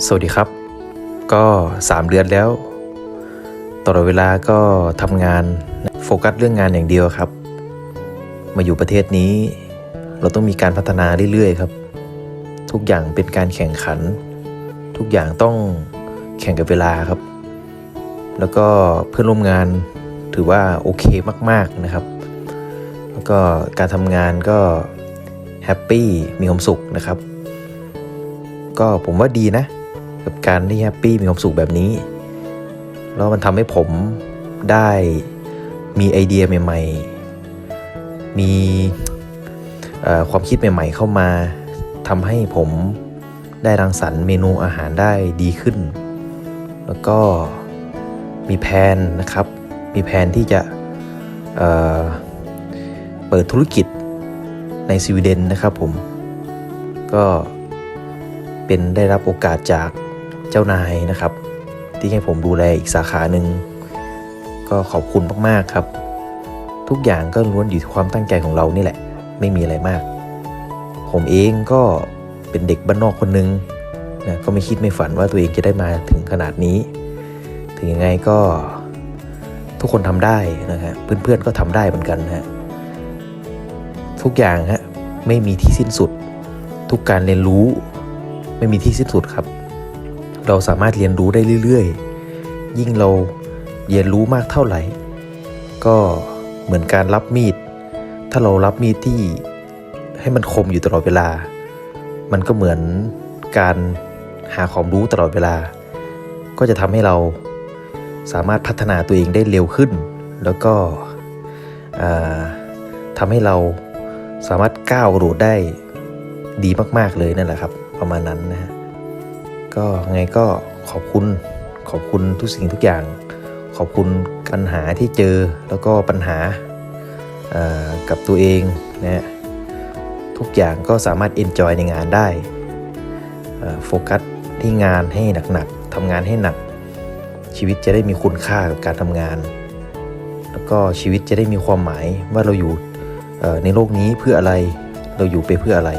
สวัสดีครับ ก็ 3 เดือนแล้วตลอดเวลาก็ทำงานโฟกัสเรื่องงานอย่างเดียวครับ มาอยู่ประเทศนี้ เราต้องมีการพัฒนาเรื่อยๆครับ ทุกอย่างเป็นการแข่งขัน ทุกอย่างต้องแข่งกับเวลาครับ แล้วก็เพื่อนร่วมงานถือว่าโอเคมากๆนะครับ แล้วก็การทำงานก็แฮปปี้มีความสุขนะครับ ก็ผมว่าดีนะ กับการที่แฮปปี้มีความสุขแบบนี้ แล้วมันทำให้ผมได้มีไอเดียใหม่ ๆ มีความคิดใหม่ ๆ เข้ามาทำให้ผมได้รังสรรค์เมนูอาหารได้ดีขึ้น แล้วก็มีแผนนะครับ มีแผนที่จะเเปิดธุรกิจในสวีเดนนะครับผม ก็เป็นได้รับโอกาสจาก เจ้านายนะครับ ที่ให้ผมดูแลอีกสาขาหนึ่งก็ขอบคุณมากๆครับ ทุกอย่างก็ล้วนอยู่ที่ความตั้งใจของเรานี่แหละ ไม่มีอะไรมาก ผมเองก็เป็นเด็กบ้านนอกคนนึงนะก็ไม่คิดไม่ฝันว่าตัวเองจะได้มาถึงขนาดนี้ ถึงยังไงก็ทุกคนทำได้นะฮะเพื่อนๆก็ทำได้เหมือนกันนะฮะทุกอย่างฮะไม่มีที่สิ้นสุด ทุกการเรียนรู้ ไม่มีที่สิ้นสุดครับ เราสามารถเรียนรู้ได้เรื่อยๆ ยิ่งเราเรียนรู้มากเท่าไหร่ ก็เหมือนการรับมีด ถ้าเรารับมีดที่ให้มันคมอยู่ตลอดเวลา มันก็เหมือนการหาความรู้ตลอดเวลา ก็จะทำให้เราสามารถพัฒนาตัวเองได้เร็วขึ้น แล้วก็ทำให้เราสามารถก้าวกระโดดได้ดีมาก ๆ เลยนั่นแหละครับ ประมาณนั้นนะฮะ ก็ไงก็ขอบคุณขอบคุณทุกสิ่งทุกอย่าง ขอบคุณปัญหาที่เจอแล้วก็ปัญหากับตัวเองนะฮะทุกอย่างก็สามารถเอนจอยในงานได้โฟกัสที่งานให้หนักๆทำงานให้หนัก ชีวิตจะได้มีคุณค่ากับการทำงาน แล้วก็ชีวิตจะได้มีความหมายว่าเราอยู่ในโลกนี้เพื่ออะไรเราอยู่ไปเพื่ออะไร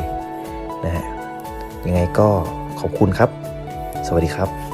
นะฮะยังไงก็ขอบคุณครับ สวัสดีครับ